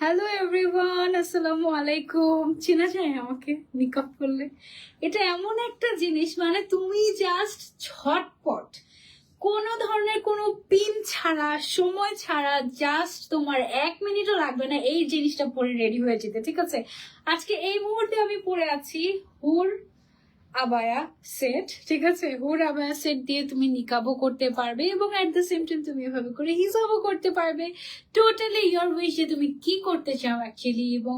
Hello everyone আসসালামু আলাইকুম চেনা যায় আমাকে মেকআপ করলে। এটা এমন একটা জিনিস মানে তুমি জাস্ট ছটপট কোনো ধরনের কোনো পিন ছাড়া, সময় ছাড়া জাস্ট তোমার এক মিনিটও লাগবে না এই জিনিসটা পরে রেডি হয়ে যেতে, ঠিক আছে? আজকে এই মুহূর্তে আমি পরে আছি হুর আবায়া সেট ঠিক আছে? হুর আবায়া সেট দিয়ে তুমি নিকাবও করতে পারবে এবং অ্যাট দ্য সেম টাইম তুমি এভাবে করে হিসাবও করতে পারবে। টোটালি ইয়োর উইশ তুমি কি করতে চাও অ্যাকচুয়ালি এবং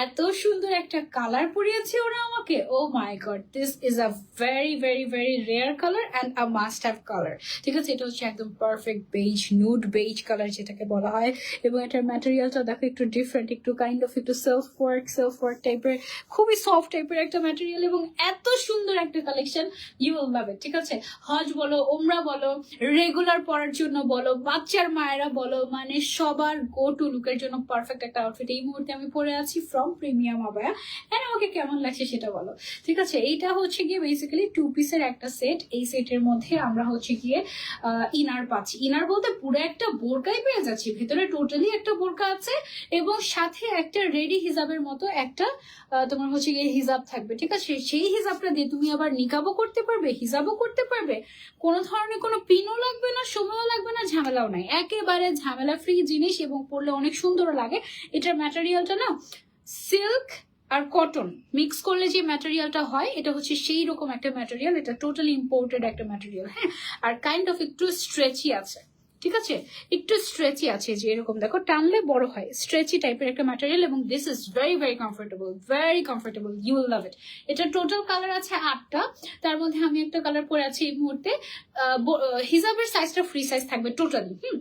এত সুন্দর একটা কালার পরিয়েছে ওরা আমাকে। ও my god this is a very very very rare colour and a must have colour ঠিক আছে? এটা হচ্ছে একদম perfect beige nude beige colour যেটাকে বলা হয়। এবং এটার ম্যাটেরিয়ালটা দেখো একটু ডিফারেন্ট একটু কাইন্ড অফ একটু সেলফ ওয়ার্ক সেলফ ওয়ার্ক টাইপের খুবই সফট টাইপের একটা ম্যাটেরিয়াল এবং এত সুন্দর একটা কালেকশন ইউ উইল ঠিক আছে? হজ বলো ওমরা বলো রেগুলার পরার জন্য বলো, বাচ্চার মায়েরা বলো মানে সবার গো টু লুকের জন্য পারফেক্ট একটা আউটফিট এই মুহূর্তে আমি পরে আছি ফ্রম প্রিমিয়াম আবায়া হ্যাঁ আমাকে কেমন লাগছে সেটা বলো। ঠিক আছে, এইটা হচ্ছে গিয়ে বেসিক্যালি টু পিসের একটা সেট এই সেটের মধ্যে আমরা হচ্ছে গিয়ে ইনার পাচ্ছি। ইনার বলতে পুরো একটা বোরকাই পেয়ে যাচ্ছি। ভেতরে টোটালি একটা বোরকা আছে এবং সাথে একটা রেডি হিজাবের মতো একটা তোমার হচ্ছে গিয়ে হিজাব থাকবে। ঠিক আছে, সেই হিজাবটা দিয়ে তুমি আবার নিকাবও করতে পারবে, হিজাবও করতে পারবে। কোনো ধরনের কোনো পিনও লাগবে না, সময়ও লাগবে না, ঝামেলাও নাই। একেবারে ঝামেলা ফ্রি জিনিস এবং পরলে অনেক সুন্দরও লাগে। এটার ম্যাটেরিয়ালটা না সিল্ক আর কটন মিক্স করলে যে ম্যাটেরিয়ালটা হয়, এটা হচ্ছে সেই রকম একটা ম্যাটেরিয়াল, এটা টোটালি ইম্পোর্টেড একটা ম্যাটেরিয়াল হ্যাঁ? আর কাইন্ড অফ একটু স্ট্রেচি আছে, ঠিক আছে? একটু স্ট্রেচি আছে যে এরকম, দেখো, টানলে বড় হয় স্ট্রেচি টাইপের একটা ম্যাটেরিয়াল এবং this is very very comfortable very comfortable you will love it এটা টোটাল কালার আছে আটটা, তার মধ্যে আমি একটা কালার পরে আছি এই মুহূর্তে হিজাবের সাইজটা ফ্রি সাইজ থাকবে টোটালি হুম?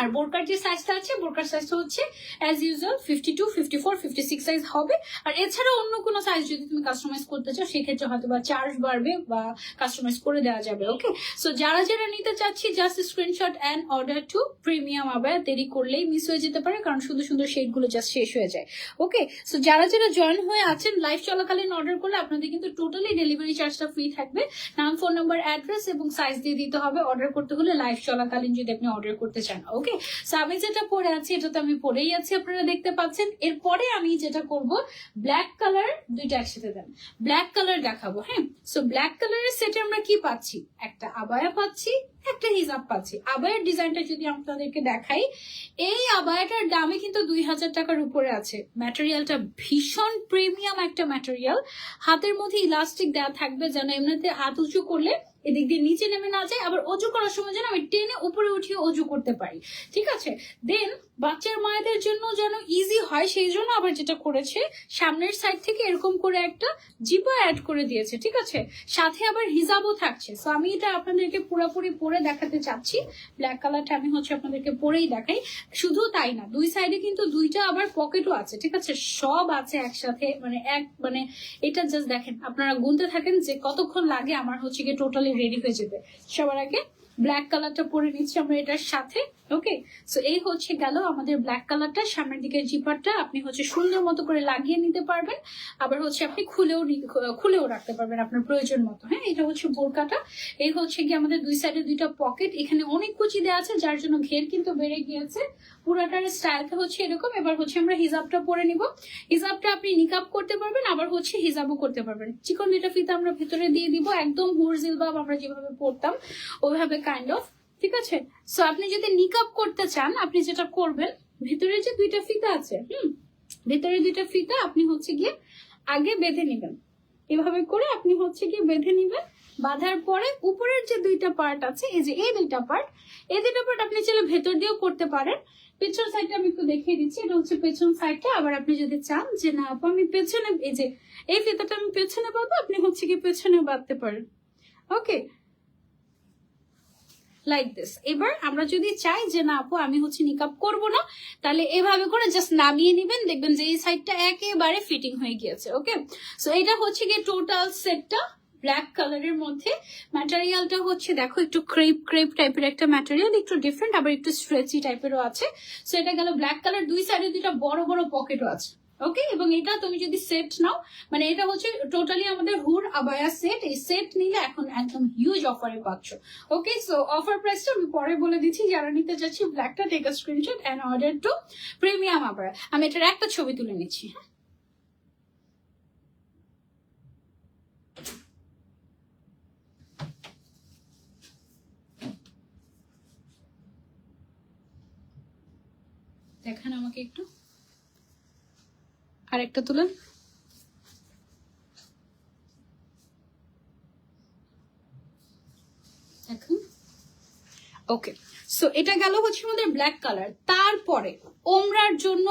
আর বোরকার যে সাইজটা আছে, বোরকার সাইজটা হচ্ছে as usual fifty two fifty four fifty six size হবে। আর এছাড়া অন্য কোনো সাইজ যদি তুমি কাস্টমাইজ করতে চাও, সেক্ষেত্রে হয়তো বা চার্জ বাড়বে বা কাস্টমাইজ করে দেওয়া যাবে ওকে সো যারা যারা নিতে চাচ্ছি just screenshot and order to premium আবার দেরি করলেই মিস হয়ে যেতে পারে, কারণ সুন্দর সুন্দর শেডগুলো জাস্ট শেষ হয়ে যায় ওকে সো যারা যারা জয়েন হয়ে আছেন লাইভ চলাকালীন অর্ডার করলে আপনাদের কিন্তু টোটালি ডেলিভারি চার্জটা ফ্রি থাকবে। নাম ফোন নাম্বার অ্যাড্রেস এবং সাইজ দিয়ে দিতে হবে। অর্ডার করতে হলে লাইভ চলাকালীন যদি আপনি অর্ডার করতে চান ওকে সো আমি যেটা পরে আছি এটা তো আমি পরেই আছি, আপনারা দেখতে পাচ্ছেন। এরপরে আমি যেটা করব ব্ল্যাক কালার দুইটা একসাথে দেন। ব্ল্যাক কালার দেখাবো হ্যাঁ? সো ব্ল্যাক কালারের সেটে আমরা কি পাচ্ছি? একটা আবায়া পাচ্ছি, একটা হিজাব পাচ্ছি। আবায়ের ডিজাইনটা যদি আপনাদেরকে দেখাই, এই আবায়াটার দামে কিন্তু দুই হাজার টাকার উপরে আছে। ম্যাটেরিয়ালটা ভীষণ প্রিমিয়াম একটা ম্যাটেরিয়াল। হাতের মধ্যে ইলাস্টিক দেওয়া থাকবে, যেন এমনিতে হাত উঁচু করলে এদিক দিয়ে নিচে নেমে না যায়, আবার অজু করার সময় যেন আমি টেনে উপরে উঠিয়ে অজু করতে পারি। ঠিক আছে? দেন বাচ্চার মায়েদের জন্য যেন ইজি হয়, সেই জন্য আবার যেটা করেছে, সামনের সাইড থেকে এরকম করে একটা জিপা অ্যাড করে দিয়েছে, ঠিক আছে? সাথে আবার হিজাবও থাকছে। সো আমি এটা আপনাদেরকে পুরোপুরি পরে দেখাতে চাচ্ছি। ব্ল্যাক কালারটা আমি হচ্ছে আপনাদেরকে পরেই দেখাই। শুধু তাই না, দুই সাইডে কিন্তু দুইটা আবার পকেটও আছে, ঠিক আছে? সব আছে একসাথে মানে এক মানে এটা জাস্ট দেখেন, আপনারা গুনতে থাকেন যে কতক্ষণ লাগে আমার হচ্ছে গিয়ে টোটালি রেডি হয়ে যেতে। সবার আগে ব্ল্যাক কালারটা পরে নিচ্ছি আমরা এটার সাথে ওকে সো এই হচ্ছে গেল আমাদের ব্ল্যাক কালারটা সামনের দিকের জিপারটা আপনি হচ্ছে সুন্দর মতো করে লাগিয়ে নিতে পারবেন। আবার হচ্ছে আপনি খুলেও খুলেও রাখতে পারবেন আপনার প্রয়োজন মতো হ্যাঁ? এটা হচ্ছে বোরকাটা। এই হচ্ছে কি আমাদের দুই সাইডে দুইটা পকেট এখানে অনেক কুচি দেওয়া আছে, যার জন্য ঘের কিন্তু বেড়ে গিয়েছে। পুরাটার স্টাইলটা হচ্ছে এরকম। এবার হচ্ছে আমরা হিজাবটা পরে নিব। হিজাবটা আপনি নিকাব করতে পারবেন, আবার হচ্ছে হিজাবও করতে পারবেন। চিকন দুইটা ফিতা আমরা ভেতরে দিয়ে দিব। একদম হুর জিলবাব আমরা যেভাবে পরতাম, ওইভাবে কাইন্ড অফ ঠিক আছে? সো আপনি যদি নিকাব করতে চান, আপনি যেটা করবেন, ভেতরে যে দুইটা ফিতা আছে, হুম? ভেতরে দুইটা ফিতা আপনি হচ্ছে গিয়ে আগে বেঁধে নেবেন। এভাবে করে আপনি হচ্ছে গিয়ে বেঁধে নেবেন। বাঁধার পরে উপরের যে দুইটা পার্ট আছে, এই যে এই দুইটা পার্ট এই দুইটা পার্ট আপনি চাইলে ভেতর দিয়েও করতে পারেন। পেছন সাইডটা আমি একটু দেখিয়ে দিচ্ছি, এটা হচ্ছে পেছন সাইডটা আবার আপনি যদি চান যে, না, আপু, আমি পেছনে, এই যে, এই ফিতাটা আমি পেছনে পাবো আপনি হচ্ছে কি পেছনে বাঁধতে পারেন। ওকে লাইক দিস এবার আমরা যদি চাই যে, না আপু, আমি হচ্ছে নিকাপ করব না, তাহলে এভাবে করে জাস্ট নামিয়ে নেবেন। দেখবেন যে এই সাইডটা একেবারে ফিটিং হয়ে গিয়েছে ওকে সো এটা হচ্ছে গিয়ে টোটাল সেটটা ব্ল্যাক কালারের মধ্যে। ম্যাটেরিয়ালটা হচ্ছে, দেখো, একটু ক্রেপ ক্রেপ টাইপের একটা ম্যাটেরিয়াল একটু ডিফারেন্ট আবার একটু স্ট্রেচি টাইপেরও আছে। সো এটা গেল ব্ল্যাক কালার দুই সাইডে দুইটা বড় বড় পকেটও আছে। ওকে এবং এটা তুমি যদি সেট নাও মানে এটা হচ্ছে টোটালি আমাদের হুর আবায়া সেট এই সেট নিলে এখন একদম হিউজ অফারে পাচ্ছ। ওকে সো অফার প্রাইসটা আমি পরে বলে দিচ্ছি, যারা নিতে চাচ্ছি ব্ল্যাকটা take a screenshot and order to premium abaya. আমি এটার একটা ছবি তুলে নিচ্ছি হ্যাঁ? দেখান আমাকে একটু। আরেকটা তুলেন ওকে সো এটা গেল হচ্ছে আমাদের ব্ল্যাক কালার তারপরে ওমরার জন্য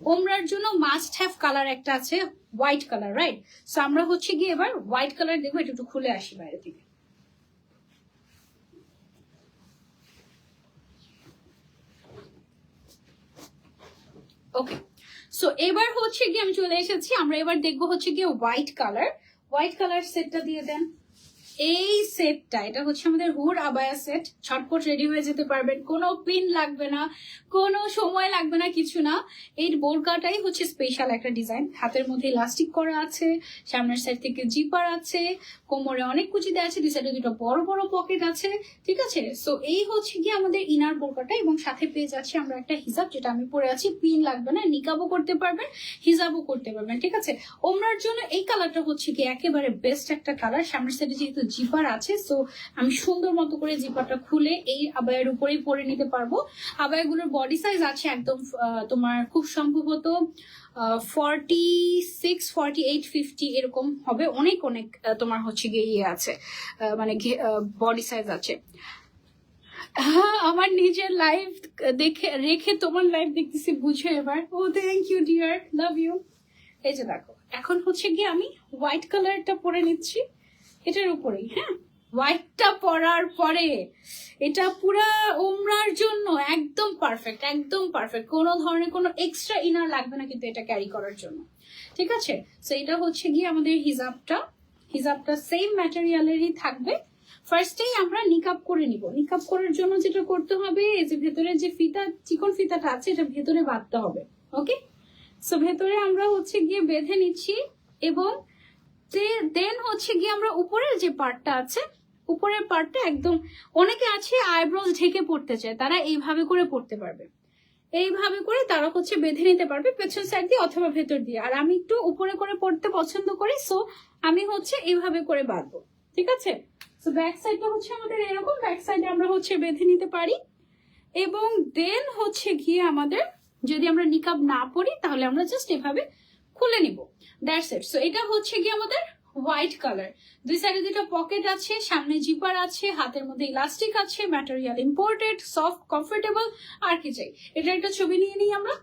ওমরার জন্য মাস্ট হ্যাভ কালার একটা আছে হোয়াইট কালার রাইট সো আমরা হচ্ছে গিয়ে এবার হোয়াইট কালার দেখব এটা একটু খুলে আসি বাইরে থেকে। ওকে সো এবার হচ্ছে গিয়ে আমি চলে এসেছি। আমরা এবার দেখব হচ্ছে গিয়ে হোয়াইট কালার হোয়াইট কালার সেটটা দিয়ে দেন। এই সেটটা এটা হচ্ছে আমাদের হুর আবায়া সেট ছটপট রেডি হয়ে যেতে পারবেন। কোনো পিন লাগবে না, কোনো সময় লাগবে না, কিছু না। এই বোরকাটাই হচ্ছে স্পেশাল একটা ডিজাইন হাতের মধ্যে ইলাস্টিক করা আছে, সামনের সাইড থেকে জিপার আছে, কোমরে অনেক কুচি দেওয়া আছে, দুই সাইডে দুটো বড় বড় পকেট আছে, ঠিক আছে? সো এই হচ্ছে কি আমাদের ইনার বোরকাটা এবং সাথে পেয়ে যাচ্ছি আমরা একটা হিজাব, যেটা আমি পরে আছি। পিন লাগবে না নিকাবও করতে পারবেন, হিজাবও করতে পারবেন, ঠিক আছে? ওমরার জন্য এই কালারটা হচ্ছে কি একেবারে বেস্ট একটা কালার সামনের সাইডে যেহেতু জিপার আছে সো আমি সুন্দর মতো করে জিপারটা খুলে এই আবায়ের উপরেই পরে নিতে পারব। আবায়াগুলোর বডি সাইজ আছে একদম তোমার খুব সম্ভবত forty six forty eight fifty এরকম হবে। অনেক অনেক তোমার হচ্ছে গিয়ে ইয়ে আছে মানে বডি সাইজ আছে। হ্যাঁ আমার নিজের লাইফ দেখে, রেখে তোমার লাইফ দেখতেছি, বুঝে এবার। ও thank you dear love you এই যে দেখো, এখন হচ্ছে গিয়ে আমি হোয়াইট কালারটা পরে নিচ্ছি। এটার উপরেই হ্যাঁ? হোয়াইটটা পরার পরে, এটা পুরা ওমরার জন্য একদম পারফেক্ট একদম পারফেক্ট কোনো ধরনের কোনো এক্সট্রা ইনার লাগবে না কিন্তু এটা ক্যারি করার জন্য। ঠিক আছে? সো এটা হচ্ছে গিয়ে আমাদের হিজাবটা। হিজাবটা সেম ম্যাটেরিয়ালেরই থাকবে। ফার্স্টেই আমরা নিকাপ করে নিব। নিকাপ করার জন্য যেটা করতে হবে, এই যে ভেতরে যে ফিতা, চিকন ফিতাটা আছে, এটা ভেতরে বাঁধতে হবে। ওকে সো ভেতরে আমরা হচ্ছে গিয়ে বেঁধে নিচ্ছি এবং দেন হচ্ছে গিয়ে আমরা উপরের যে পার্টটা আছে, উপরের পার্টটা একদম অনেকে আছে আইব্রোজ ঢেকে পড়তে চায়, তারা এইভাবে করে পড়তে পারবে। এইভাবে করে তারা হচ্ছে বেঁধে নিতে পারবে পেছন সাইড দিয়ে অথবা ভেতর দিয়ে। আর আমি একটু উপরে করে পড়তে পছন্দ করি সো আমি হচ্ছে এইভাবে করে বাঁধবো, ঠিক আছে? সো ব্যাক সাইডটা হচ্ছে আমাদের এরকম ব্যাক সাইডে আমরা হচ্ছে বেঁধে নিতে পারি। এবং দেন হচ্ছে গিয়ে আমাদের যদি আমরা নিকাব না পড়ি তাহলে আমরা জাস্ট এভাবে খুলে নিব। দ্যাটস ইট এটা হচ্ছে গিয়ে আমাদের হোয়াইট কালার দুই সাইডে দুটো পকেট আছে, সামনে জিপার আছে, হাতের মধ্যে ইলাস্টিক আছে ম্যাটেরিয়াল ইম্পোর্টেড সফট কমফোর্টেবল আর কি চাই। এটা একটা ছবি নিয়ে নিই আমরা।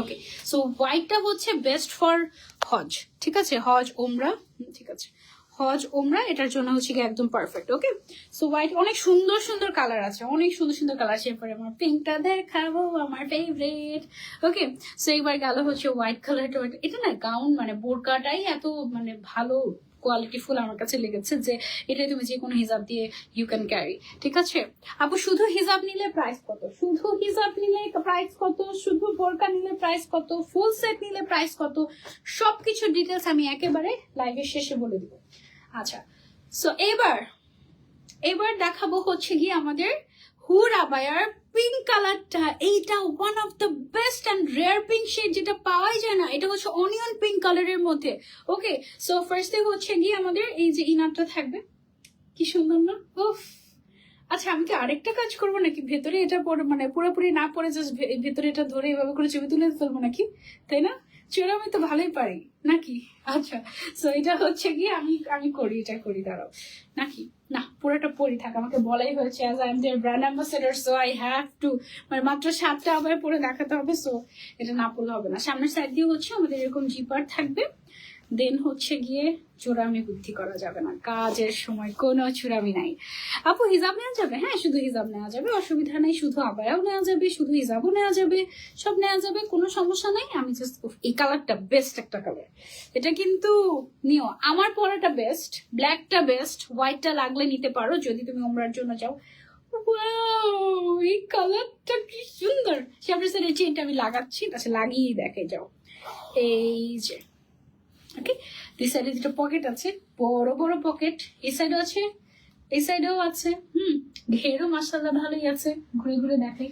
ওকে সো হোয়াইটটা হচ্ছে বেস্ট ফর হজ ঠিক আছে? হজ ওমরা ঠিক আছে। হজ ওমরা এটার জন্য হচ্ছে কি একদম পারফেক্ট ওকে সো হোয়াইট অনেক সুন্দর সুন্দর কালার আছে, অনেক সুন্দর সুন্দর কালার আছে। এরপরে আমার পিঙ্কটা দেখাবো, আমার ফেভারিট ওকে সো এবার গেল হচ্ছে হোয়াইট কালারটা এটা না গাউন মানে বোরকাটাই এত মানে ভালো কোয়ালিটি ফুল আমার কাছে লেগেছে যে এটাই তুমি যে কোনো হিজাব দিয়ে ইউ ক্যান ক্যারি ঠিক আছে? আপু, শুধু হিজাব নিলে প্রাইস কত? শুধু হিজাব নিলে প্রাইস কত? শুধু বোরকা নিলে প্রাইস কত? ফুল সেট নিলে প্রাইস কত? সবকিছু ডিটেলস আমি একেবারে লাইভের শেষে বলে দিব। আচ্ছা সো এবার এবার দেখাবো হচ্ছে গিয়ে আমাদের হুর আবায়ার পিঙ্ক কালারটা এইটা one of the best and rare pink shade যেটা পাওয়াই যায় না, এটা হচ্ছে অনিয়ন পিঙ্ক কালারের মধ্যে। ওকে সো ফার্স্ট হচ্ছে গিয়ে আমাদের এই যে ইনারটা থাকবে। কি সুন্দর না? উফ। আচ্ছা আমি কি আরেকটা কাজ করব নাকি? ভেতরে এটা পরে মানে পুরোপুরি না পরে জাস্ট ভেতরে এটা ধরে এভাবে করে ছবি তুলে ফেলব নাকি? তাই না? চলো আমি তো ভালোই পারি, নাকি? আচ্ছা সো এটা হচ্ছে কি আমি আমি করি, এটা করি, দাঁড়াও। নাকি? না, পুরোটা পরি থাক, আমাকে বলাই হয়েছে as I am their brand ambassador so I have to মানে মাত্র সাতটা আবার পরে দেখাতে হবে সো এটা না পড়লে হবে না। সামনের সাইড দিয়ে হচ্ছে আমাদের এরকম জিপার থাকবে দেন হচ্ছে গিয়ে চোরামি বুদ্ধি করা যাবে না। কাজের সময় কোনো চুরামি নাই। আপু হিজাব নেওয়া যাবে? হ্যাঁ শুধু হিজাব নেওয়া যাবে। অসুবিধা নেই, শুধু আবায়াও নেওয়া যাবে, শুধু হিজাবও নেওয়া যাবে, সব নেওয়া যাবে, কোনো সমস্যা নাই। আমি জাস্ট এই কালারটা বেস্ট একটা কালার এটা কিন্তু, নিও, আমার পরাটা বেস্ট ব্ল্যাকটা বেস্ট হোয়াইটটা লাগলে নিতে পারো, যদি তুমি ওমরার জন্য যাও। এই কালারটা কি সুন্দর। সে সাইডে চেনটা আমি লাগাচ্ছি তাছাড়া লাগিয়ে দেখে যাও। এই যে। ওকে দুই সাইডে দুটো পকেট আছে। বড় বড় পকেট এই সাইডেও আছে। এই সাইডেও আছে। হুম ঘেরও মাসাল্লাহ ভালোই আছে। ঘুরে ঘুরে দেখে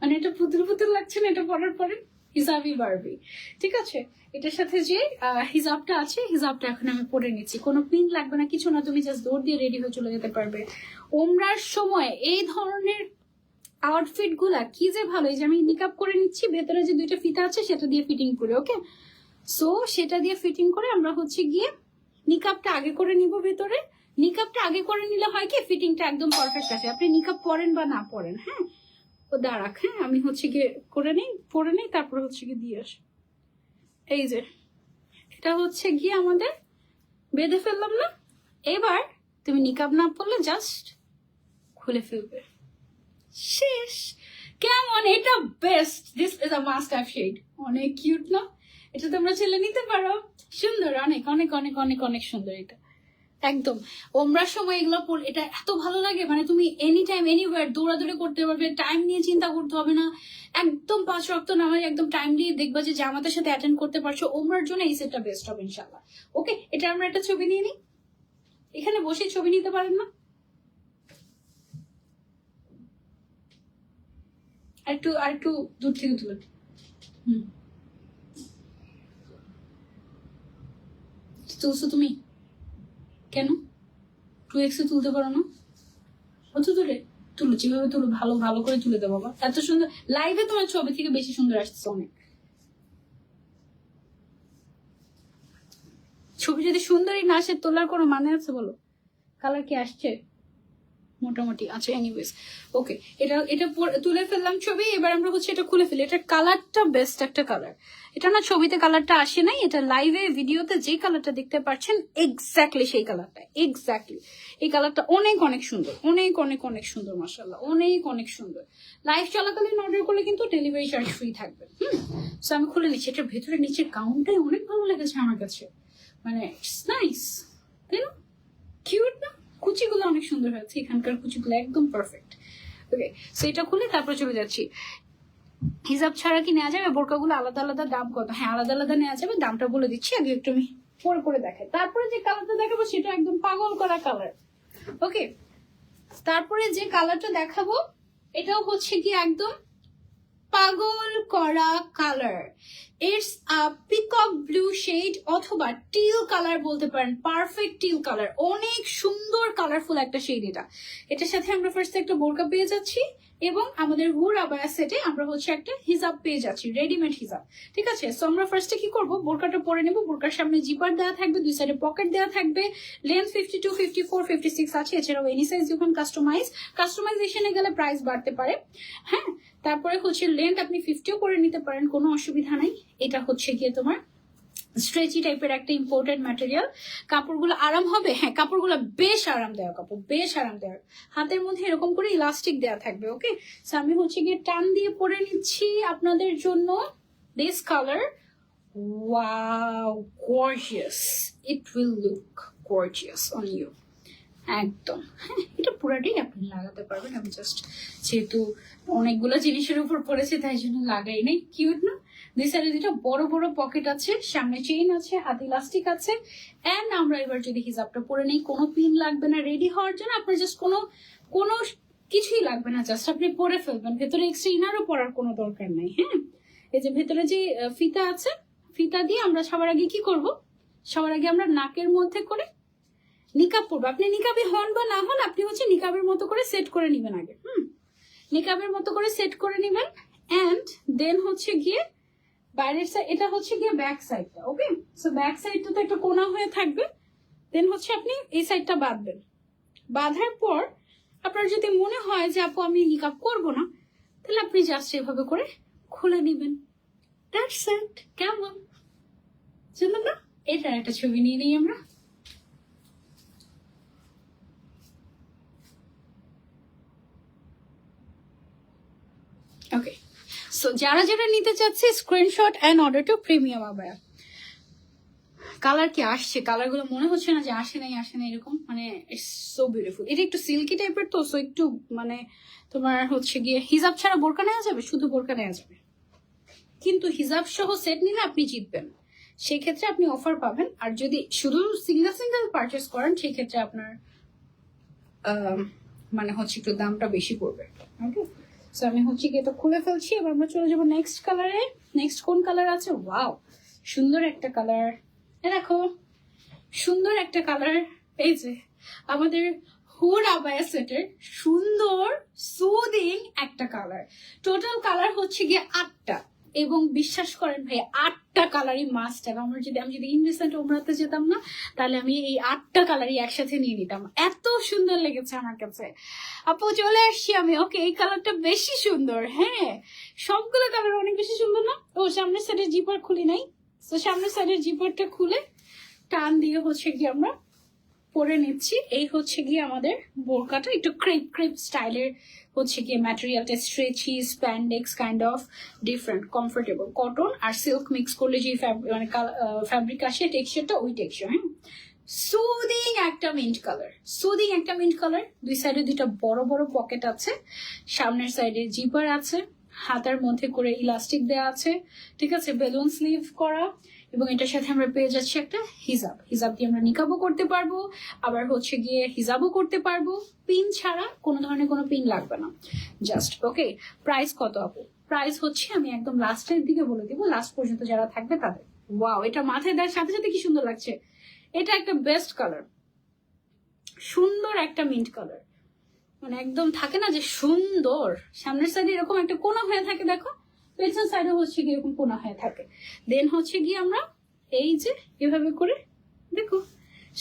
মানে এটা পুতুল পুতুল লাগছে না, এটা পরার পরে? হিসাবই বাড়বে ঠিক আছে? এটার সাথে যে হিজাবটা আছে, হিজাবটা এখন আমি পরে নিচ্ছি। কোনো পিন লাগবে না, কিছু না, তুমি জাস্ট দৌড় দিয়ে রেডি হয়ে চলে যেতে পারবে। ওমরার সময় এই ধরনের আউটফিটগুলা কি যে ভালো, এই যে আমি নিকাপ করে নিচ্ছি, ভেতরে যে দুইটা ফিতা আছে, সেটা দিয়ে ফিটিং করে ওকে সো সেটা দিয়ে ফিটিং করে আমরা হচ্ছে গিয়ে নিকাপটা আগে করে নিব ভেতরে। নিকাপটা আগে করে নিলে হয় কি ফিটিংটা একদম পারফেক্ট আছে আপনি নিকাপ পরেন বা না পরেন হ্যাঁ? ও দাঁড়াক হ্যাঁ? আমি হচ্ছে গিয়ে করে নিই, পরে নিই, তারপর হচ্ছে গিয়ে দিয়ে আসি। এই যে, এটা হচ্ছে গিয়ে আমাদের বেঁধে ফেললাম না? এবার তুমি নিকাব না পড়লে জাস্ট খুলে ফেলবে। শেষ! কেমন? এটা best this is a must have shade অনেক কিউট না? এটা তোমরা ছেলে নিতে পারো। সুন্দর, অনেক অনেক অনেক অনেক অনেক সুন্দর এটা। একদম। ওমরার সময় এগুলো এটা এত ভালো লাগে মানে তুমি এনি টাইম এনিওয়ার দৌড়াদৌড়ি করতে পারবে টাইম নিয়ে চিন্তা করতে হবে না। একদম পাঁচ রক্ত নামাজ একদম টাইম দিয়ে দেখবা যে জামাতের সাথে অ্যাটেন্ড করতে পারছ। ওমরার জন্য এই সেটটা বেস্ট হবে ইনশাল্লাহ ওকে এটা আমরা একটা ছবি নিয়ে নিই। এখানে বসে ছবি নিতে পারেন না। আর একটু আর একটু দূর থেকে তুলে হুম। তুলছো তুমি? কেন? টু এক্সে তুলতে পারো না? অত দূরে? তুলো, যেভাবে তুলো, ভালো ভালো করে তুলে দেবো বাবা। এত সুন্দর লাইভে তোমার ছবি থেকে বেশি সুন্দর আসছে অনেক। ছবি যদি সুন্দরই না আসে, তোলার কোনো মানে আছে বলো? কালার কি আসছে? মোটামুটি আচ্ছা এনিওয়েজ ওকে এটা এটা তুলে ফেললাম ছবি, এবার আমরা হচ্ছে এটা খুলে ফেলি। এটার কালারটা বেস্ট একটা কালার এটা না ছবিতে কালারটা আসে নাই, এটা লাইভে ভিডিওতে যে কালারটা দেখতে পাচ্ছেন এক্স্যাক্টলি সেই কালারটা এক্স্যাক্টলি এই কালারটা অনেক অনেক সুন্দর, অনেক অনেক অনেক সুন্দর মাসাল্লাহ অনেক অনেক সুন্দর। লাইভ চলাকালীন অর্ডার করলে কিন্তু ডেলিভারি চার্জ ফ্রি থাকবে। হুম সো আমি খুলে নিচ্ছি। এটার ভেতরে নিচের গাউনটাই অনেক ভালো লেগেছে আমার কাছে। মানে ইটস নাইস তাই কিউট না? কুচিগুলো অনেক সুন্দর হয়েছে, এখানকার কুচিগুলো একদম পারফেক্ট ওকে সো এটা খুলে তারপর চলে যাচ্ছি। হিসাব ছাড়া কি নেওয়া যাবে? বোরকাগুলো আলাদা আলাদা দাম কত? হ্যাঁ আলাদা আলাদা নেওয়া যাবে, দামটা বলে দিচ্ছি, আগে একটু আমি পরে করে দেখাই। তারপরে যে কালারটা দেখাবো সেটা একদম পাগল করা কালার ওকে তারপরে যে কালারটা দেখাবো, এটাও হচ্ছে কি একদম পাগল করা colour it's a peacock blue shade অথবা টিল কালার বলতে পারেন পারফেক্ট টিল কালার অনেক সুন্দর কালারফুল একটা শেড এটা। এটার সাথে আমরা ফার্স্ট একটা বোরকা পেয়ে যাচ্ছি। এবং আমাদের হুর আবায়া সেটে আমরা হচ্ছে একটা হিজাব পেয়ে যাচ্ছি রেডিমেড হিজাব। ঠিক আছে? সো আমরা ফার্স্টে কি করব? বোরকাটা পরে নেব। বোরকার সামনে জিপার দেওয়া থাকবে, দুই সাইডে পকেট দেওয়া থাকবে। Length fifty two fifty four fifty six আছে এছাড়াও এনি সাইজ যখন কাস্টমাইজ কাস্টমাইজেশনে গেলে প্রাইস বাড়তে পারে। হ্যাঁ? তারপরে হচ্ছে লেন্থ আপনি ফিফটিও করে নিতে পারেন, কোনো অসুবিধা নাই। এটা হচ্ছে গিয়ে তোমার স্ট্রেচি টাইপের একটা ইম্পোর্টেড ম্যাটেরিয়াল কাপড়গুলো আরাম হবে? হ্যাঁ কাপড়গুলো বেশ আরাম দেওয়া কাপড়, বেশ আরাম দেওয়া হাতের মধ্যে এরকম করে ইলাস্টিক দেওয়া থাকবে ওকে আমি হচ্ছে গিয়ে টান দিয়ে পরে নিচ্ছি আপনাদের জন্য this colour wow gorgeous it will look gorgeous on you একদম। হ্যাঁ এটা পুরাটাই আপনি লাগাতে পারবেন। আমি জাস্ট যেহেতু অনেকগুলো জিনিসের উপর পড়েছে, তাই জন্য লাগাই নাই। কিউট না? দুই সাইডে দুটো বড় বড় পকেট আছে, সামনে চেইন আছে, হাতে ইলাস্টিক আছে এন্ড আমরা এবার যদি হিজাবটা পরে নেই, কোনো পিন লাগবে না রেডি হওয়ার জন্য আপনার জাস্ট কোনো কোনো কিছুই লাগবে না জাস্ট আপনি পরে ফেলবেন। ভেতরে এক্সট্রা ইনারও পরার কোনো দরকার নাই হ্যাঁ? এই যে ভেতরে যে ফিতা আছে, ফিতা দিয়ে আমরা সবার আগে কি করব? সবার আগে আমরা নাকের মধ্যে করে নিকাব পরবো। আপনি নিকাবে হন বা না হন, আপনি হচ্ছে নিকাবের মতো করে সেট করে নিবেন আগে, হুম? নিকাবের মতো করে সেট করে নিবেন এন্ড দেন হচ্ছে গিয়ে বাইরের সাইড এটা হচ্ছে গিয়ে ব্যাক সাইডটা ওকে সো ব্যাক সাইডটা তো একটা কোনা হয়ে থাকবে। দেন হচ্ছে আপনি এই সাইডটা বাঁধবেন। বাঁধার পর আপনার যদি মনে হয় যে, আপু, আমি নিকাব করব না, তাহলে আপনি জাস্ট এভাবে করে খুলে নেবেন। কেমন? জানেন না? এটার একটা ছবি নিয়ে নিই আমরা। ওকে সো যারা যারা নিতে চাচ্ছে screenshot and order to premium আবার কালার কি আসছে? কালারগুলো মনে হচ্ছে না যে আসে নাই আসে নাই, এরকম? মানে সো বিউটিফুল এটা একটু সিল্কি টাইপের তো সো একটু মানে তোমার হচ্ছে গিয়ে হিজাব ছাড়া বোরকা নেওয়া যাবে? শুধু বোরকা নেওয়া যাবে। কিন্তু হিজাব সহ সেট নিলে আপনি জিতবেন। সেই ক্ষেত্রে আপনি অফার পাবেন। আর যদি শুধু সিঙ্গেল সিঙ্গেল পারচেস করেন সেই ক্ষেত্রে আপনার মানে হচ্ছে একটু দামটা বেশি পড়বে। ওকে সো আমি হচ্ছে কি এটা খুলে ফেলছি, এবার আমরা চলে যাব নেক্সট কালারে নেক্সট কোন কালার আছে? ওয়াও সুন্দর একটা কালার দেখো, সুন্দর একটা কালার এই যে, আমাদের হুর আবায়া সেটের সুন্দর সুদিং একটা কালার টোটাল কালার হচ্ছে গিয়ে আটটা। এবং বিশ্বাস করেন ভাই, আটটা কালারই মাস্ট হবে আমার যদি আমি যদি ইনভেস্টমেন্ট ওমরাতে যেতাম না, তাহলে আমি এই আটটা কালারই একসাথে নিয়ে নিতাম। এত সুন্দর লেগেছে আমার কাছে। আপু, চলে আসছি আমি। ওকে এই কালারটা বেশি সুন্দর হ্যাঁ। সবগুলো কালার অনেক বেশি সুন্দর না? ও, সামনের সাইডের জিপার খুলি নাই। তো সামনের সাইডের জিপারটা খুলে টান দিয়ে হচ্ছে কি আমরা পরে নিচ্ছি। এই হচ্ছে গিয়ে আমাদের বোরকাটা। একটু ক্রেপ ক্রেপ স্টাইলের হচ্ছে গিয়ে ম্যাটেরিয়ালটা stretchy spandex kind of different comfortable cotton R silk mix করলে যে মানে ফ্যাব্রিক আসে টেক্সচারটা ওই টেক্সচার হ্যাঁ? সুদিং একটা মিন্ট কালার সুদিং একটা মিন্ট কালার দুই সাইডে দুইটা বড় বড় পকেট আছে। সামনের সাইডে জিপার আছে। হাতার মধ্যে করে ইলাস্টিক দেওয়া আছে। ঠিক আছে? বেলুন স্লিভ করা। এবং এটার সাথে আমরা পেয়ে যাচ্ছি একটা হিজাব। হিজাব দিয়ে আমরা নিকাবও করতে পারব, আবার হচ্ছে গিয়ে হিজাবও করতে পারব। পিন ছাড়া কোনো ধরনের কোনো পিন লাগবে না। জাস্ট ওকে প্রাইস কত আপু? প্রাইস হচ্ছে আমি একদম লাস্টের দিকে বলে দিব লাস্ট পর্যন্ত যারা থাকবে তাদের। ওয়াও এটা মাথায় দেওয়ার সাথে সাথে কি সুন্দর লাগছে? এটা একটা বেস্ট কালার সুন্দর একটা মিন্ট কালার মানে একদম থাকে না যে সুন্দর। সামনের সাইডে এরকম একটা কোনা হয়ে থাকে, দেখো। পেছন সাইডে হচ্ছে গিয়ে এরকম কোনা হয়ে থাকে। দেন হচ্ছে গিয়ে আমরা এই যে এভাবে করে দেখো,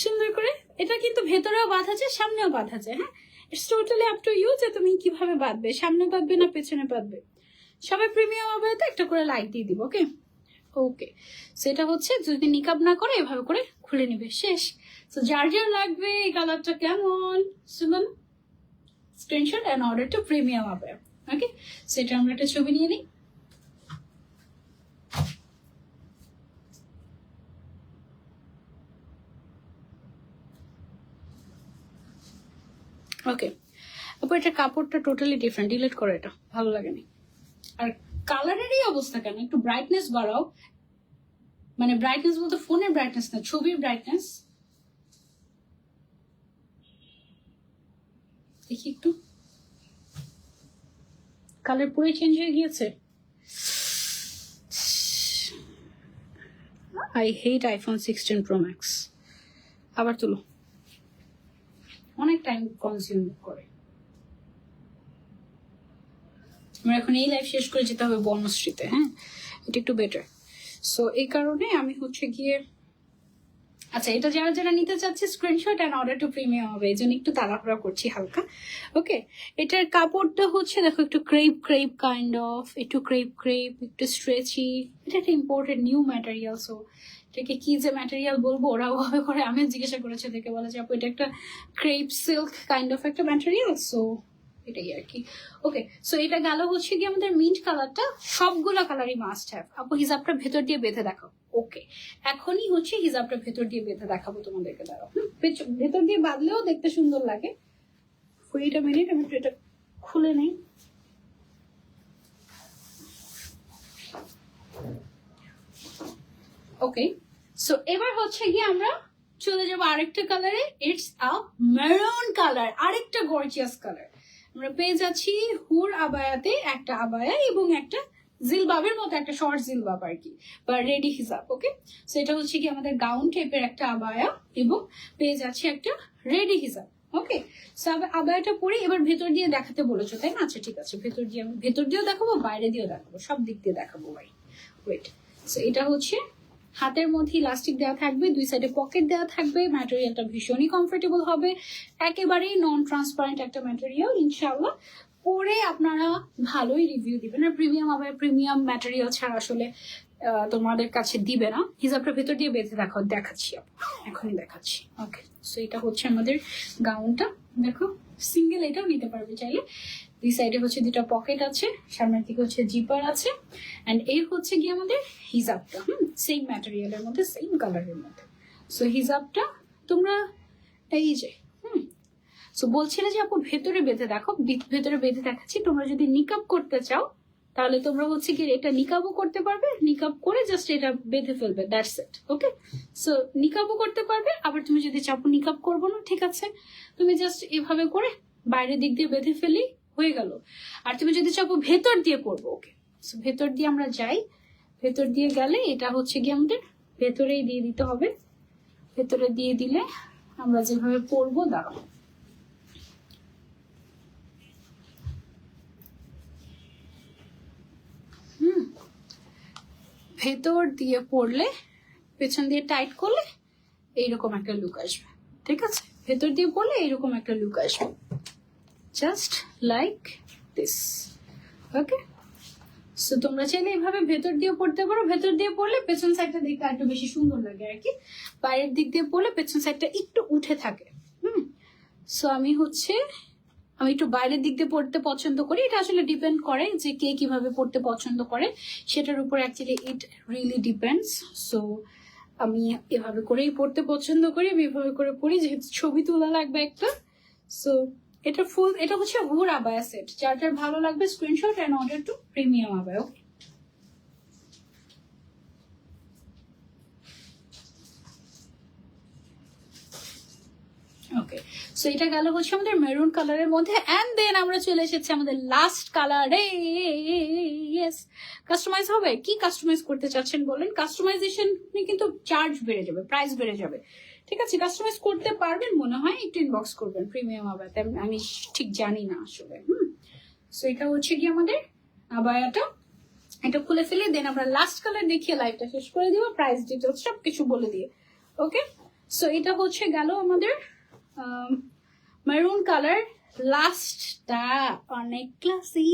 সুন্দর করে এটা কিন্তু ভেতরেও বাঁধা যায়, সামনেও বাঁধা যায় হ্যাঁ? It's totally up to you যে তুমি কীভাবে বাঁধবে, সামনে বাঁধবে না পেছনে বাঁধবে। সবাই প্রিমিয়াম হবে তো একটা করে লাইট দিয়ে দিব ওকে ওকে সেটা হচ্ছে যদি নিকাব না করে, এভাবে করে খুলে নিবে, শেষ। তো যার যার লাগবে, এই কালারটা কেমন? শুনুন screenshot and order to premium হবে ওকে সেটা আমরা একটা ছবি নিয়ে নিই। ওকে আপু, এটা কাপড়টা টোটালি ডিফারেন্ট ডিলিট করো এটা। ভালো লাগেনি। আর কালারেরই অবস্থা কেন একটু ব্রাইটনেস বাড়াও। মানে ব্রাইটনেস বলতে ফোনের ব্রাইটনেস না, ছবির ব্রাইটনেস দেখি একটু। কালার পুরোই চেঞ্জ হয়ে গিয়েছে? I hate iPhone sixteen pro max আবার তুলো। অনেক টাইম কনজিউম করে। আমার এখন এই লাইফ শেষ করে যেতে হবে বনশ্রীতে হ্যাঁ? এটা একটু বেটার সো এই কারণে আমি হচ্ছে গিয়ে আচ্ছা এটা যারা যারা নিতে চাচ্ছে screenshot and order to premium হবে। এই জন্য একটু তাড়াহুড়া করছি হালকা। ওকে এটার কাপড়টা হচ্ছে, দেখো, একটু ক্রেপ ক্রেপ কাইন্ড অফ একটু ক্রেপ ক্রেপ একটু স্ট্রেচি এটা একটা ইম্পোর্টেড নিউ ম্যাটেরিয়াল সো এটাকে কি যে ম্যাটেরিয়াল বলব, ওরা ওভাবে করে আমি জিজ্ঞাসা করেছে দেখে বলে যে, আপু, এটা একটা ক্রেপ সিল্ক কাইন্ড অফ একটা ম্যাটেরিয়াল সো এটাই আর কি। ওকে সো এটা গেল হচ্ছে কি আমাদের মিন্ট কালারটা সবগুলো কালারই মাস্ট হ্যাভ আপু, হিজাবটা ভেতর দিয়ে বেঁধে দেখাও। ওকে এখনই হচ্ছে হিজাবটা ভেতর দিয়ে বেঁধে দেখাবো তোমাদেরকে, দাঁড়াও। ভেতর দিয়ে বাঁধলেও দেখতে সুন্দর লাগে। কুড়িটা মিনিট আমি এটা খুলে নেই। ওকে সো এবার হচ্ছে গিয়ে আমরা চলে যাব আরেকটা কালারে ইটস আ মেরুন কালার আরেকটা গর্জিয়াস কালার আমরা পেয়ে যাচ্ছি হুর আবায়াতে একটা আবায়া এবং একটা জিলবাবের মতো, একটা শর্ট জিলবাব আর কি, বা রেডি হিসাব ওকে সো এটা হচ্ছে কি আমাদের গাউন টাইপের একটা আবায়া এবং পেয়ে যাচ্ছি একটা রেডি হিসাব ওকে সো আবায়াটা পরে এবার ভেতর দিয়ে দেখাতে বলেছ, তাই না? আচ্ছা ঠিক আছে, ভেতর দিয়ে আমি ভেতর দিয়েও দেখাবো, বাইরে দিয়েও দেখাবো, সব দিক দিয়ে দেখাবো, ভাই। ওয়েট সো এটা হচ্ছে হাতের মধ্যে ইলাস্টিক দেওয়া থাকবে, দুই সাইডে পকেট দেওয়া থাকবে ম্যাটেরিয়ালটা ভীষণই কমফোর্টেবল হবে। একেবারেই নন ট্রান্সপারেন্ট একটা ম্যাটেরিয়াল ইনশাআল্লাহ। পরে আপনারা ভালোই রিভিউ দিবেন। আর প্রিমিয়াম আবার প্রিমিয়াম ম্যাটেরিয়াল ছাড়া আসলে তোমাদের কাছে দিবে না। হিসাবটা ভেতর দিয়ে বেঁধে দেখো, দেখাচ্ছি। এখনই দেখাচ্ছি। ওকে সো এটা হচ্ছে আমাদের গাউনটা দেখো সিঙ্গেল এটাও নিতে পারবে চাইলে। দুই সাইডে হচ্ছে দুটা পকেট আছে, সামনের দিকে হচ্ছে জিপার আছে অ্যান্ড এই হচ্ছে গিয়ে আমাদের হিজাবটা, হুম সেম ম্যাটেরিয়ালের মধ্যে সেম কালারের মধ্যে। সো হিজাবটা তোমরা এই যে, হুম সো বলছিলে যে আপু ভেতরে বেঁধে দেখো ভেতরে বেঁধে দেখাচ্ছি, তোমরা যদি নিকাপ করতে চাও, তাহলে তোমরা হচ্ছে কি এটা নিকাবও করতে পারবে নিকাব করে জাস্ট এটা বেঁধে ফেলবে দ্যাটস ইট ওকে সো নিকাবও করতে পারবে, আবার তুমি যদি চাপো নিকাব করব না, ঠিক আছে? তুমি জাস্ট এভাবে করে বাইরের দিক দিয়ে বেঁধে ফেলি হয়ে গেল। আর তুমি যদি চাপো ভেতর দিয়ে করব ওকে ভেতর দিয়ে আমরা যাই। ভেতর দিয়ে গেলে এটা হচ্ছে কি আমাদের ভেতরেই দিয়ে দিতে হবে। ভেতরে দিয়ে দিলে আমরা যেভাবে পরবো দাঁড়াও হুম। ভেতর দিয়ে পড়লে, পেছন দিয়ে টাইট করলে এইরকম একটা লুক আসবে। ঠিক আছে? ভেতর দিয়ে পড়লে এইরকম একটা লুক আসবে। Just like this okay so তোমরা চাইলে এইভাবে ভেতর দিয়ে পড়তে পারো। ভেতর দিয়ে পড়লে পেছন সাইডটা দেখতে একটু বেশি সুন্দর লাগে আর কি। বাইরের দিক দিয়ে পড়লে পেছন সাইডটা একটু উঠে থাকে। হুম? সো আমি হচ্ছে, আমি একটু বাইরের দিক দিয়ে পড়তে পছন্দ করি। এটা আসলে ডিপেন্ড করে যে কে কীভাবে পড়তে পছন্দ করে। সেটার উপর actually it really depends so আমি এভাবে করেই পড়তে পছন্দ করি, আমি এভাবে করে পড়ি। যেহেতু ছবি তোলা লাগবে একটা। সো এটা ফুল এটা হচ্ছে হুর আবায়া সেট যার ভালো লাগবে screenshot and order to premium abaya. Okay okay so এটা গেল হচ্ছে আমাদের মেরুন কালারের মধ্যে। অ্যান্ড দেন আমরা চলে এসেছি আমাদের লাস্ট কালারে ইয়েস কাস্টমাইজ হবে? কি কাস্টমাইজ করতে চাচ্ছেন বলেন? কাস্টমাইজেশন কিন্তু চার্জ বেড়ে যাবে প্রাইস বেড়ে যাবে। ঠিক আছে কাস্টমাইজ করতে পারবেন, মনে হয় একটু ইনবক্স করবেন প্রিমিয়াম আবায়াতে আমি- ঠিক জানি না আসলে, হুম? সো এটা হচ্ছে কি আমাদের আবায়াটা। এটা খুলে ফেলে দেন আমরা লাস্ট কালার দেখিয়ে লাইভটা শেষ করে দিব প্রাইস ডিটেলস সব কিছু বলে দিয়ে ওকে সো এটা হচ্ছে গেল আমাদের মেরুন কালার লাস্টটা অনেক ক্লাসি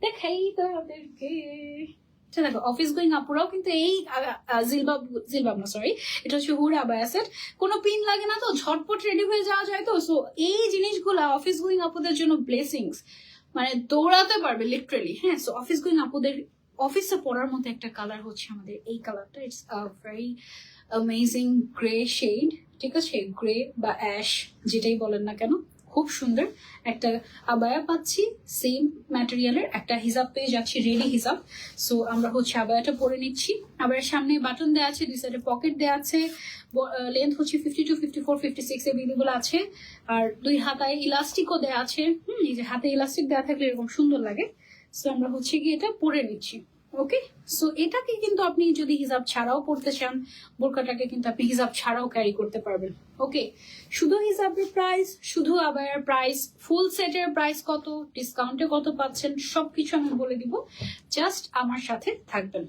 দেখাই তাদেরকে আচ্ছা দেখো অফিস গোয়িং আপুরাও কিন্তু এই জিলবাব জিলবাব না সরি এটা হচ্ছে হুর আবায়া সেট কোনো পিন লাগে না তো, ঝটপট রেডি হয়ে যাওয়া যায় তো। সো এই জিনিসগুলো অফিস গোয়িং আপুদের জন্য ব্লেসিংস মানে দৌড়াতে পারবে লিটারেলি হ্যাঁ? সো অফিস গোয়িং আপুদের অফিসে পড়ার মতো একটা কালার হচ্ছে আমাদের এই কালারটা it's a very amazing grey shade ঠিক আছে? গ্রে বা অ্যাশ যেটাই বলেন না কেন। খুব সুন্দর একটা আবায়া পাচ্ছি সেম ম্যাটেরিয়ালের একটা হিসাব পেয়ে যাচ্ছি রেডি হিসাব সো আমরা হচ্ছে আবায়াটা পরে নিচ্ছি। আবার সামনে বাটন দেওয়া আছে, দুই সাইডে পকেট দেওয়া আছে। লেন্থ হচ্ছে fifty two fifty four fifty six available আছে। আর দুই হাতায় ইলাস্টিকও দেওয়া আছে। হুম, এই যে হাতে ইলাস্টিক দেওয়া থাকলে এরকম সুন্দর লাগে। সো আমরা হচ্ছে গিয়ে এটা পরে নিচ্ছি। ওকে সো এটাকে কিন্তু আপনি যদি হিসাব ছাড়াও পড়তে চান, বোরকাটাকে কিন্তু আপনি হিসাব ছাড়াও ক্যারি করতে পারবেন। ওকে শুধু হিসাবের প্রাইস শুধু আবার প্রাইস ফুল সেটের প্রাইস কত ডিসকাউন্টে কত পাচ্ছেন, সবকিছু আমি বলে দিব। জাস্ট আমার সাথে থাকবেন।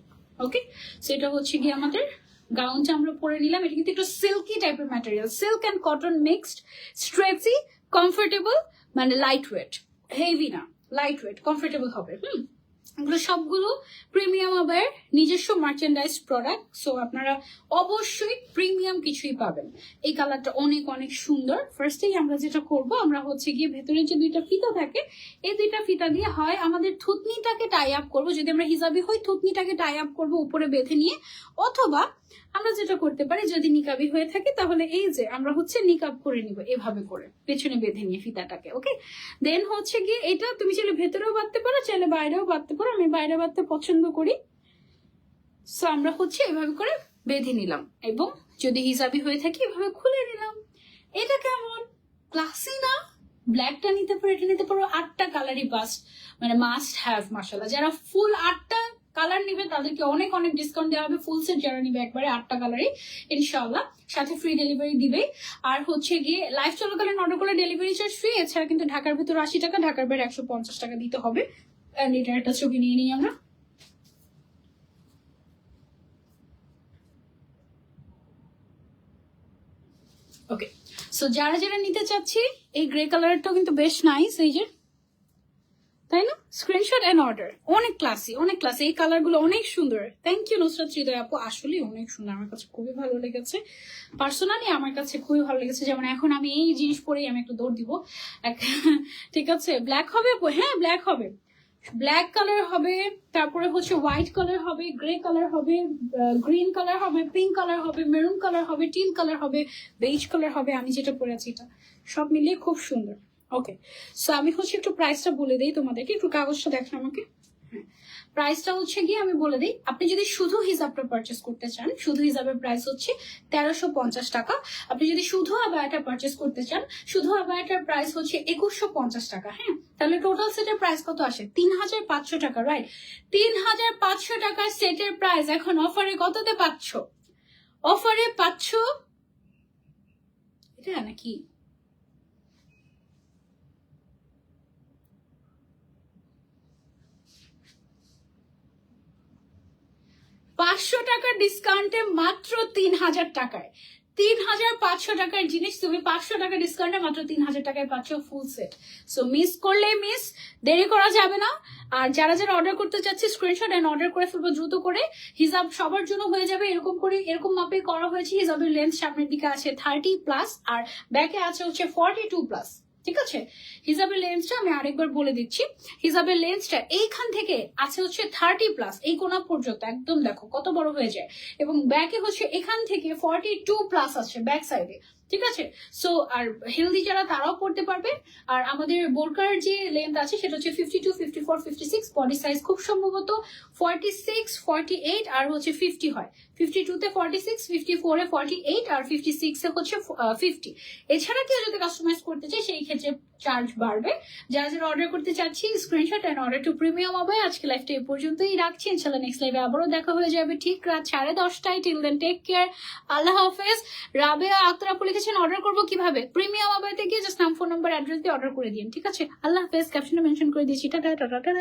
ওকে সেটা হচ্ছে কি আমাদের গাউনটা আমরা পরে নিলাম। এটা কিন্তু একটু সিল্কি টাইপের material silk and cotton mixed stretchy comfortable মানে লাইট ওয়েট হেভি না লাইট ওয়েট কমফোর্টেবল হবে। হুম? এগুলো সবগুলো প্রিমিয়াম আবার নিজস্ব মার্চেন্ডাইজ প্রোডাক্ট সো আপনারা অবশ্যই প্রিমিয়াম কিছুই পাবেন। এই কালারটা অনেক অনেক সুন্দর। ফার্স্টেই আমরা যেটা করব, আমরা হচ্ছে গিয়ে ভেতরে যে দুইটা ফিতা থাকে, এই দুইটা ফিতা দিয়ে হয় আমাদের থুতনিটাকে টাই আপ করব। যদি আমরা হিসাবি হই, থুতনিটাকে টাই আপ করব উপরে বেঁধে নিয়ে, অথবা আমরা যেটা করতে পারি, যদি নিকাবি হয়ে থাকে, তাহলে এই যে আমরা হচ্ছে নিকাব করে নিব এভাবে করে, পেছনে বেঁধে নিয়ে ফিতাটাকে ওকে দেন হচ্ছে গিয়ে এটা তুমি চাইলে ভেতরেও বাঁধতে পারো, চাইলে বাইরেও বাঁধতে পারো, আমি বাইরে বাঁধতে পছন্দ করি। সো আমরা হচ্ছে এভাবে করে বেঁধে নিলাম এবং যদি হিসাবি হয়ে থাকে, এভাবে খুলে নিলাম। এটা কেমন? ক্লাসি না? ব্ল্যাকটা নিতে পারো, এটা নিতে পারো, আটটা কালারই পাস মানে মাস্ট হ্যাভ মাসাল্লাহ যারা ফুল আটটা কালার নিবে, তাদেরকে অনেক অনেক ডিসকাউন্ট দেওয়া হবে। ফুল সেট যারা নিবে একবারে আটটা কালারই ইনশাআল্লাহ। সাথে ফ্রি ডেলিভারি দিবে আর হচ্ছে গিয়ে লাইভ চলাকালীন অর্ডার করলে ডেলিভারি চার্জ ফ্রি এছাড়া কিন্তু ঢাকার ভিতর আশি টাকা, ঢাকার বাইরে একশো পঞ্চাশ টাকা দিতে হবে। এটার একটা ছবি নিয়ে নিই আমরা। ওকে সো যারা যারা নিতে চাচ্ছি, এই গ্রে কালারটাও কিন্তু বেশ নাইস এই যে তাই না? স্ক্রিনশট এন্ড অর্ডার অনেক ক্লাসি অনেক ক্লাসি এই কালারগুলো অনেক সুন্দর। থ্যাংক ইউ নুসরাত হৃদয় আপু। আসলে অনেক সুন্দর। আমার কাছে খুবই ভালো লেগেছে। পার্সোনালি আমার কাছে খুবই ভালো লেগেছে। যেমন এখন আমি এই জিনিস পরেই আমি একটু দৌড় দিব। ঠিক আছে? ব্ল্যাক হবে আপু? হ্যাঁ ব্ল্যাক হবে। ব্ল্যাক কালার হবে, তারপরে হচ্ছে হোয়াইট কালার হবে গ্রে কালার হবে গ্রিন কালার হবে পিঙ্ক কালার হবে মেরুন কালার হবে টিল কালার হবে বেইজ কালার হবে, আমি যেটা পরে আছি এটা। সব মিলিয়ে খুব সুন্দর। ওকে সো আমি হচ্ছে একটু প্রাইসটা বলে দিই তোমাদেরকে। একটু কাগজটা দেখেন আমাকে। হ্যাঁ। প্রাইসটা হচ্ছে গিয়ে আমি বলে দিই, আপনি যদি শুধু হিসাবটা পারচেস করতে চান, শুধু হিসাবের প্রাইস হচ্ছে তেরোশো পঞ্চাশ টাকা। আপনি যদি শুধু আবায়াটা পারচেস করতে চান, শুধু আবায়াটার প্রাইস হচ্ছে একুশশো পঞ্চাশ টাকা। হ্যাঁ? তাহলে টোটাল সেটের প্রাইস কত আসে? তিন হাজার পাঁচশো টাকা রাইট তিন হাজার পাঁচশো টাকার সেটের প্রাইস এখন অফারে কততে পাচ্ছ? অফারে পাচ্ছ? এটা নাকি পাঁচশো টাকার ডিসকাউন্টে মাত্র তিন হাজার টাকায়। তিন হাজার পাঁচশো টাকার জিনিস, তুমি পাঁচশো টাকা ডিসকাউন্টে মাত্র তিন হাজার টাকায় পাচ্ছ ফুল সেট সো মিস করলে মিস দেরি করা যাবে না। আর যারা যারা অর্ডার করতে চাচ্ছে স্ক্রিনশট এন্ড অর্ডার করে ফেলব দ্রুত করে। হিসাব সবার জন্য হয়ে যাবে, এরকম করে, এরকম মাপে করা হয়েছে। হিসাবের লেন্থ সামনের দিকে আছে থার্টি প্লাস আর ব্যাকে আছে হচ্ছে ফর্টি টু প্লাস ঠিক আছে? হিসাবের লেন্সটা আমি আরেকবার বলে দিচ্ছি। হিসাবের লেন্সটা এইখান থেকে আছে হচ্ছে থার্টি প্লাস এই কোনা পর্যন্ত, একদম দেখো কত বড় হয়ে যায়। এবং ব্যাকে হচ্ছে এখান থেকে ফর্টি টু প্লাস আছে ব্যাক সাইডে ঠিক আছে? সো আর হেলদি যারা তারাও পড়তে পারবে। আর আমাদের বোরকার যে লেন্থ আছে, সেটা হচ্ছে fifty two fifty four fifty six body size খুব সম্ভবত ফর্টি সিক্স ফর্টি এইট আর হচ্ছে ফিফটি হয়। ফিফটি টু তে forty six fifty four forty eight আর ফিফটি সিক্স হচ্ছে ফিফটি এছাড়া কেউ যদি কাস্টমাইজ করতে চায়, সেই ক্ষেত্রে চার্জ বাড়বে। যারা যারা অর্ডার করতে চাচ্ছি screenshot and order to premium হবে। আজকে লাইফটা এই পর্যন্তই রাখছি। ইনশাল্লাহ নেক্সট লাইভে আবারও দেখা হয়ে যাবে ঠিক রাত সাড়ে দশটায়। টিল দেন টেক কেয়ার আল্লাহ হাফেজ। রাবেয়া আক্তার আপু লিখেছেন অর্ডার করব কীভাবে? প্রিমিয়াম আবাইতে গিয়ে জাস্ট নাম ফোন নাম্বার অ্যাড্রেস দিয়ে অর্ডার করে দিন ঠিক আছে? আল্লাহ হাফেজ। ক্যাপশনে মেনশন করে দিয়েছি। Tata tata.